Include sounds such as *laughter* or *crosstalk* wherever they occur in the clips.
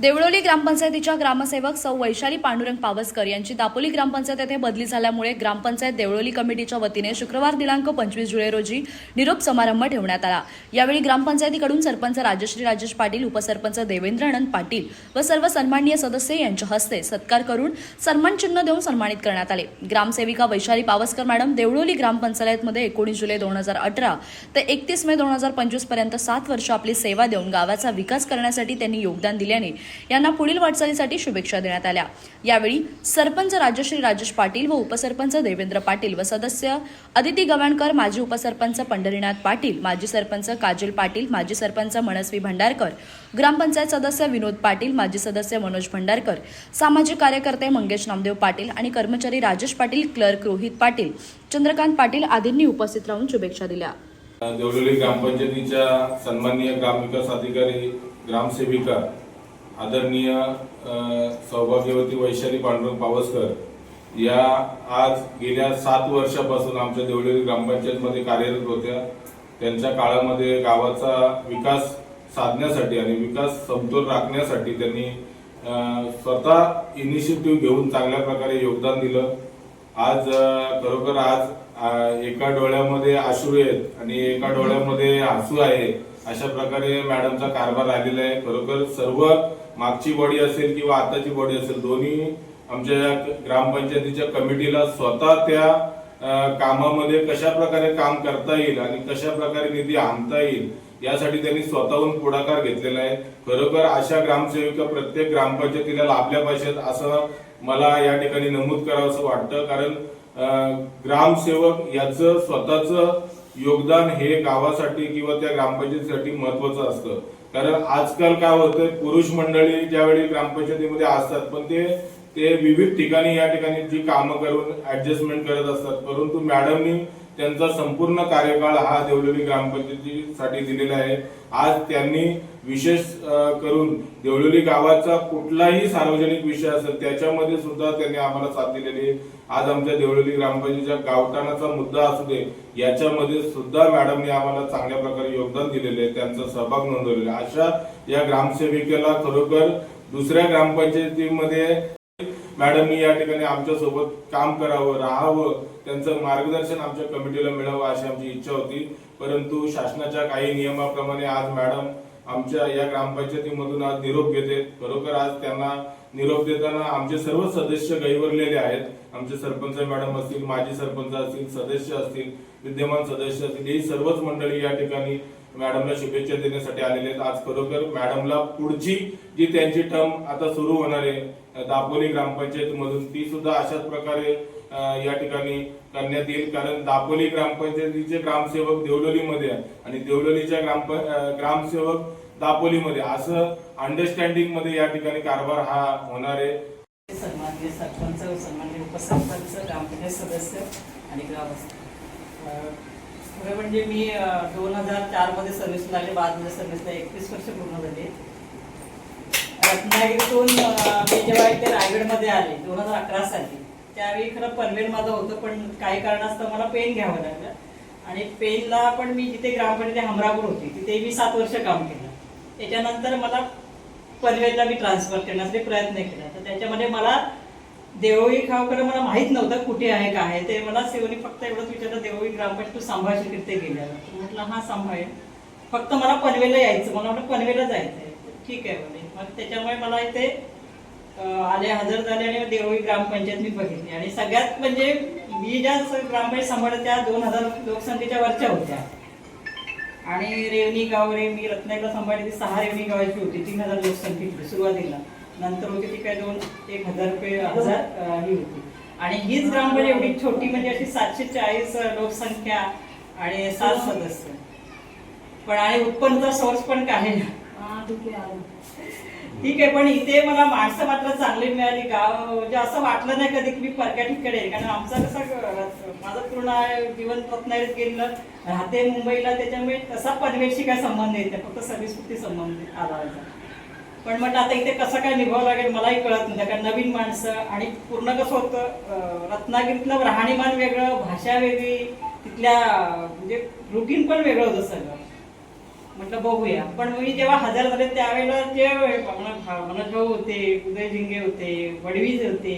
देवळोली ग्रामपंचायतीच्या ग्रामसेवक सौ वैशाली पांडुरंग पावसकर यांची दापोली ग्रामपंचायत येथे बदली झाल्यामुळे ग्रामपंचायत देवळोली कमिटीच्या वतीने शुक्रवार दिनांक पंचवीस जुलै रोजी निरोप समारंभ ठेवण्यात आला. यावेळी ग्रामपंचायतीकडून सरपंच राजश्री राजेश पाटील उपसरपंच देवेंद्र आनंद पाटील व सर्व सन्माननीय सदस्य यांच्या हस्ते सत्कार करून सन्मान चिन्ह देऊन सन्मानित करण्यात आले. ग्रामसेविका वैशाली पावसकर मॅडम देवळोली ग्रामपंचायतमध्ये एकोणीस जुलै दोन हजार अठरा ते एकतीस मे दोन हजार पंचवीसपर्यंत सात वर्ष आपली सेवा देऊन गावाचा विकास करण्यासाठी त्यांनी योगदान दिल्याने यांना पुढील वाटचालीसाठी शुभेच्छा देण्यात आल्या. यावेळी सरपंच राजश्री राजेश पाटील व उपसरपंच देवेंद्र पाटील व सदस्य अदिती गवाणकर माजी उपसरपंच पंढरीनाथ पाटील माजी सरपंच काजल पाटील माजी सरपंच मनस्वी भंडारकर ग्रामपंचायत सदस्य विनोद पाटील माजी सदस्य मनोज भंडारकर सामाजिक कार्यकर्ते मंगेश नामदेव पाटील आणि कर्मचारी राजेश पाटील क्लर्क रोहित पाटील चंद्रकांत पाटील आदींनी उपस्थित राहून शुभेच्छा दिल्या. देवळोली ग्रामपंचायतीच्या सन्माननीय ग्रामविकास अधिकारी ग्रामसेविका आदरणीय सौभाग्यवती वैशाली पांडुरंग पावसकर या आज गेल्या सात वर्षापासून आमच्या देवळी ग्रामपंचायतमध्ये कार्यरत होत्या. त्यांच्या काळामध्ये गावाचा विकास साधण्यासाठी आणि विकास समतोल राखण्यासाठी त्यांनी स्वतः इनिशिएटिव्ह घेऊन चांगल्या प्रकारे योगदान दिलं. आज खरोखर आज एका डोळ्यामध्ये आशू आहेत आणि एका डोळ्यामध्ये हसू आहे अशा प्रकारे मॅडमचा कारभार राहिलेला आहे. खरोखर सर्व मागची बॉडी असेल किंवा आताची बॉडी असेल दोन्ही आमच्या या ग्रामपंचायतीच्या कमिटीला स्वतः त्या कामामध्ये कशा प्रकारे काम करता येईल आणि कशा प्रकारे निधी आणता येईल यासाठी त्यांनी स्वतःहून पुढाकार घेतलेला आहे. खरोखर अशा ग्रामसेविका प्रत्येक ग्रामपंचायतीला लाभल्या पाहिजेत असं मला या ठिकाणी नमूद करावं असं वाटतं. कारण ग्रामसेवक याचं स्वतःचं योगदान हे गावासाठी किंवा त्या ग्रामपंचायतीसाठी महत्वाचं असतं. कारण आजकाल काय होतं पुरुष मंडळी ज्यावेळी ग्रामपंचायतीमध्ये असतात पण ते ते विविध ठिकाणी या ठिकाणी जी कामं करून ऍडजस्टमेंट करत असतात. परंतु मॅडमनी त्यांचा संपूर्ण कार्यकाळ हा देवलेली ग्रामपंचायतीसाठी दिलेला आहे. आज त्यांनी विशेष करून देवळोली गावाचा कुठलाही सार्वजनिक विषय असेल त्याच्यामध्ये सुद्धा त्यांनी आम्हाला साथ दिलेली आज आमच्या देवळोली ग्रामपंचायतीच्या गावठाणाचा मुद्दा असू दे याच्यामध्ये सुद्धा मॅडमने आम्हाला चांगल्या प्रकारे योगदान दिलेले आहे त्यांचा सहभाग नोंदवलेला अशा या ग्रामसेविकेला खरोखर दुसऱ्या ग्रामपंचायतीमध्ये मॅडमनी या ठिकाणी आमच्यासोबत काम करावं राहावं त्यांचं मार्गदर्शन आमच्या कमिटीला मिळावं अशी आमची इच्छा होती. परंतु शासनाच्या काही नियमाप्रमाणे आज मॅडम आमच्या या ग्रामपंचायतीमधून आज निरोप घेते. खरोखर आज त्यांना निरोप देताना आमचे सर्व सदस्य गैवरलेले आहेत. आमचे सरपंच मॅडम असतील माजी सरपंच असतील सदस्य असतील विद्यमान सदस्य असतील ही सर्वच मंडळी या ठिकाणी मॅडमला शुभेच्छा देण्यासाठी आलेले आहेत. आज खरोखर मॅडमला पुढची जी त्यांची टर्म आता सुरू होणार आहे दापोली ग्रामपंचायत मधून ती सुद्धा अशाच प्रकारे या ठिकाणी करण्यात येईल. कारण दापोली ग्रामपंचायतीचे ग्रामसेवक देवलोलीमध्ये आहे आणि देवलोलीच्या ग्रामप ग्रामसेवक दापोलीमध्ये. असं अंडरस्टँडिंगमध्ये या ठिकाणी कारभार हा होणार आहे. सन्मान्य सरपंच सन्मान्य उपसरपंच ग्रामपंचायत सदस्य आणि ग्रामस्थ. खरं म्हणजे मी दोन हजार चारमध्ये आले बादमध्ये सर्व्हिसला एकवीस वर्ष पूर्ण झाले. रत्नागिरीतून मी जेव्हा इथे रायगडमध्ये आले दोन हजार अकरा साली त्यावेळी खरं पनवेल माझं होतं पण काही कारणास्तव मला पेन घ्यावं लागलं. आणि पेनला पण मी जिथे ग्रामपंचायत हमरापूर होती तिथे मी सात वर्ष काम केलं. त्याच्यानंतर मला पनवेलला मी ट्रान्सफर करण्यासाठी प्रयत्न केला. तर त्याच्यामध्ये मला देवळी खावकडे मला माहीत नव्हतं कुठे आहे काय आहे. ते मला सेवनी फक्त एवढंच विचारलं देवळी ग्रामपंचायत तू सांभाळशील तिथे गेल्यावर. म्हटलं हा सांभाळेल फक्त मला पनवेलला यायचं मला म्हटलं पनवेलला आहे ठीक आहे म्हणे. मग त्याच्यामुळे मला इथे आले हजर झाले आणि देवळी ग्रामपंचायत मी बघितली. आणि सगळ्यात म्हणजे मी ज्या ग्रामपंचायत सांभाळत त्या दोन हजार लोकसंख्येच्या वरच्या होत्या. आणि रेवणी गाव रे मी रत्नागिरीला सांभाळली ती सहा रेवणी गावाची होती तीन हजार लोकसंख्येची सुरुवातीला. नंतर होती ती काय दोन एक हजार रुपये हजार ही होती. आणि हीच ग्रामपंचायत एवढी छोटी म्हणजे अशी सातशे चाळीस लोकसंख्या आणि सात सदस्य. पण आणि उत्पन्नचा सोर्स पण काय ठीक आहे पण इथे मला माणसं मात्र चांगली मिळाली गाव म्हणजे असं वाटलं नाही कधी की मी परक्या ठिकाणी कारण आमचं कसं माझं पूर्ण जीवन रत्नागिरीत गेलं राहते मुंबईला त्याच्यामुळे तसा पनवेलशी काय संबंध येत नाही. फक्त सर्व्हिस पुरती संबंध आला पण म्हटलं आता इथे कसं काय निभावं लागेल मलाही कळत नाही कारण नवीन माणसं आणि पूर्ण कसं होतं रत्नागिरीतलं राहणीमान वेगळं भाषा वेगळी तिथल्या म्हणजे रुटीन पण वेगळं होतं सगळं. म्हटलं बघूया. पण मी जेव्हा हजर झाले त्यावेळेला जे मनोज भाऊ होते उदय झिंगे होते वडवीज होते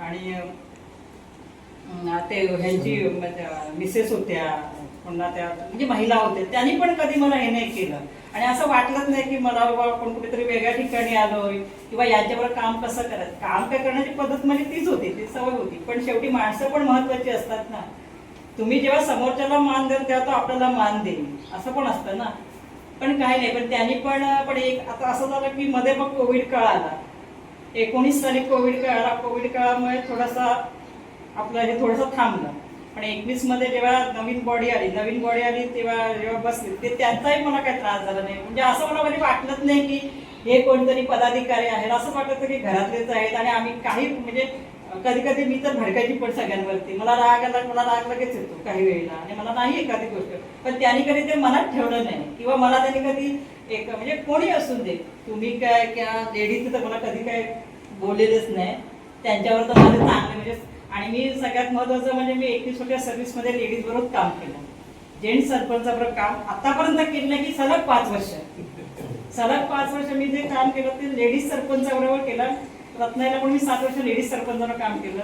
आणि ते ह्यांची म्हणजे, मिसेस होत्या पुन्हा त्या म्हणजे महिला होत्या त्यांनी पण कधी मला हे नाही केलं. आणि असं वाटलंच नाही की मला बाबा आपण कुठेतरी वेगळ्या ठिकाणी आलोय किंवा यांच्यावर काम कसं करायचं काम काय करण्याची पद्धत म्हणजे तीच होती ती सवय होती. पण शेवटी माणसं पण महत्वाची असतात ना. तुम्ही जेव्हा समोरच्याला मान द्याल तेव्हा तो आपल्याला मान देईल. असं पण असतं ना. पण काही नाही पण त्यांनी पण पण एक आता असं झालं की मध्ये मग कोविड काळ आला. एकोणीस साली कोविड काळ आला. कोविड काळामुळे थोडासा आपलं हे थोडंसं थांबलं. पण एकवीसमध्ये जेव्हा नवीन बॉडी आली नवीन बॉडी आली तेव्हा जेव्हा बसली ते त्यांचाही मला काही त्रास झाला नाही. म्हणजे असं मला कधी वाटलंच नाही की हे कोणतरी पदाधिकारी आहेत. असं वाटत की घरातलेच आहेत आणि आम्ही काही म्हणजे कधी कधी मी तर भडकायची पण सगळ्यांवरती. मला राग आला मला राग लगेच येतो काही वेळेला. आणि मला नाही एखादी गोष्ट. पण त्यांनी कधी ते मनात ठेवलं नाही. किंवा मला त्यांनी कधी एक म्हणजे कोणी असून दे. तुम्ही काय किंवा लेडीज तर मला कधी काय बोललेलंच नाही. त्यांच्यावर तर माझे चांगले म्हणजे आणि मी सगळ्यात महत्वाचं म्हणजे मी एकवीस वर्षा सर्व्हिसमध्ये लेडीज बरोबर काम केलं. जेंट्स सरपंचाबरोबर काम आतापर्यंत केलं नाही की सलग पाच वर्ष. सलग पाच वर्ष मी जे काम केलं ते लेडीज सरपंचाबरोबर केलं. रत्नाईला पण मी सात वर्ष लेडीज सरपंचाला काम केलं.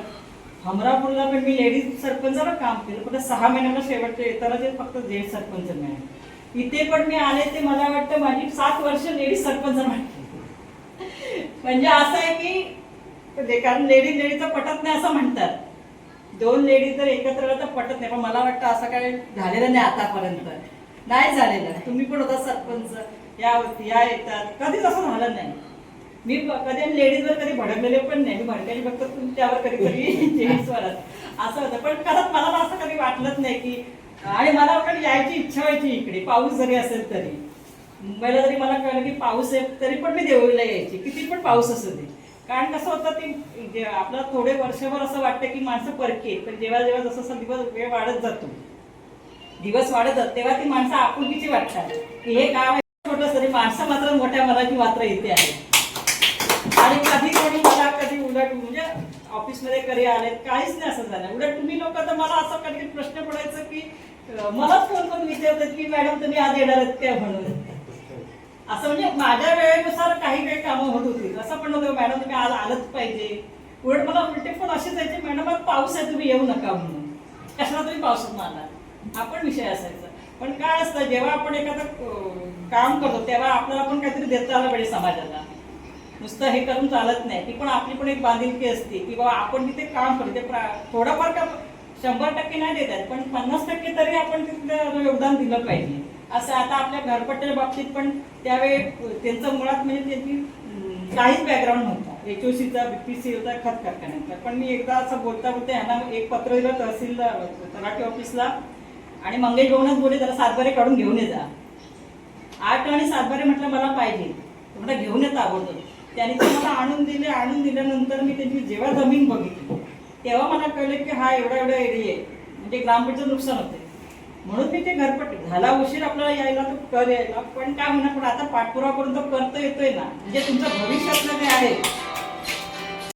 हमरापूरला पण मी लेडीज सरपंचाला काम केलं. पण सहा महिन्याला शेवटचे येताना ते फक्त जेड सरपंच मिळाले. इथे पण मी आले ते मला वाटतं माझी सात वर्ष लेडीज सरपंच म्हणजे असं आहे की कारण लेडीज लेडीचं पटत नाही असं म्हणतात. दोन लेडीज जर एकत्र तर पटत नाही. पण मला वाटतं असं काय झालेलं नाही आतापर्यंत. नाही झालेलं. तुम्ही पण होता सरपंच. या या येतात. कधीच असं झालं नाही. मी कधी लेडीजवर कधी भडकलेले पण नाही. मी भडकायची फक्त तुमच्यावर कधी कधी *laughs* जेंट्सवरच असं. होतं. पण खरंच मला असं कधी वाटलंच नाही की आणि मला कधी यायची इच्छा व्हायची इकडे. पाऊस जरी असेल तरी. मुंबईला जरी मला कळलं की पाऊस आहे तरी पण मी देवळीला यायची. किती पण पाऊस असू दे. कारण कसं होतं ते आपलं थोडे वर्षभर असं वाटतं की माणसं परकी. पण जेव्हा जेव्हा जसं जसं दिवस वेळ वाढत जातो. दिवस वाढत जात तेव्हा ती माणसं आपुलकीची वाटतात. की हे गाव आहे छोटं तरी माणसं मात्र मोठ्या मनाची मात्र इथे आहे. आणि कधी कोणी मला कधी उलट म्हणजे ऑफिसमध्ये कधी आले काहीच नाही असं झालं. उलट तुम्ही लोक तर मला असं कधी प्रश्न पडायचं की मलाच कोण कोण विचारतात की मॅडम तुम्ही आज येणार आहेत काय म्हणून? असं म्हणजे माझ्या वेळेनुसार काही काही कामं होत होती. असं पण होतं मॅडम तुम्ही आज आलंच पाहिजे. उलट मला उलटे पण असे जायचे मॅडम आज पाऊस आहे तुम्ही येऊ नका म्हणून. कशाला तुम्ही पावसात आला हा पण विषय असायचा. पण काय असतं जेव्हा आपण एखादं काम करतो तेव्हा आपल्याला पण काहीतरी देता आलं पाहिजे समाजाला. नुसतं हे करून चालत नाही. ती पण आपली पण एक बांधिलकी असते. की बाबा आपण तिथे काम करतो ते थोडंफार का शंभर टक्के नाही देतात पण पन्नास टक्के तरी आपण तिथलं योगदान दिलं पाहिजे. असं आता आपल्या घरपट्ट्याच्या बाबतीत पण त्यावेळी त्यांचं मुळात म्हणजे त्यांची काहीच बॅकग्राऊंड नव्हता. एच ओ सीचा बी पी सी होता खत कारखान्याचा. पण मी एकदा असं बोलता बोलता यांना एक पत्र दिलं तहसीलदार तलाठी ऑफिसला आणि मंगेश भाऊनच बोलले जरा सातबारे काढून घेऊन ये जा. आठ आणि सातबारे म्हटलं मला पाहिजे. म्हटलं घेऊन येता अगोदर त्यांनी ते मला आणून दिले आणून दिल्यानंतर मी त्यांची जेव्हा जमीन बघितली तेव्हा मला कळलं की हा एवढा एवढा एरिया आहे. म्हणजे ग्रामपंचायत नुकसान होते म्हणून मी ते घरपट झाला उशीर आपल्याला यायला तर कर यायला पण काय म्हणा पण आता पाठपुरापर्यंत करता येतोय ना. म्हणजे तुमचं भविष्यातलं जे आहे